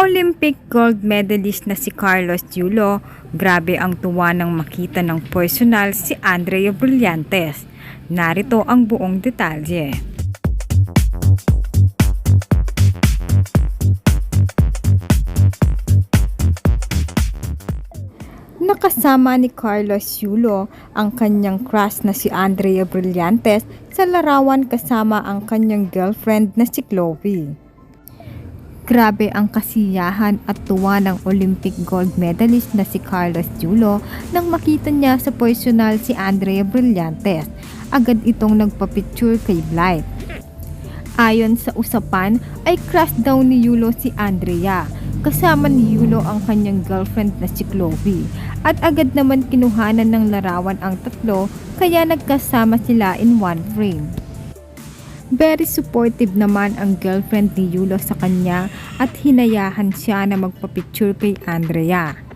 Olympic gold medalist na si Carlos Yulo, grabe ang tuwa ng makita ng personal si Andrea Brillantes. Narito ang buong detalye. Nakasama ni Carlos Yulo ang kanyang crush na si Andrea Brillantes sa larawan kasama ang kanyang girlfriend na si Chloe. Grabe ang kasiyahan at tuwa ng Olympic gold medalist na si Carlos Yulo nang makita niya sa personal si Andrea Brillantes. Agad itong nagpapicture kay Blythe. Ayon sa usapan ay crush daw ni Yulo si Andrea. Kasama ni Yulo ang kanyang girlfriend na si Chloe. At agad naman kinuhanan ng larawan ang tatlo kaya nagkasama sila in one frame. Very supportive naman ang girlfriend ni Yulo sa kanya at hinayahan siya na magpapicture kay Andrea.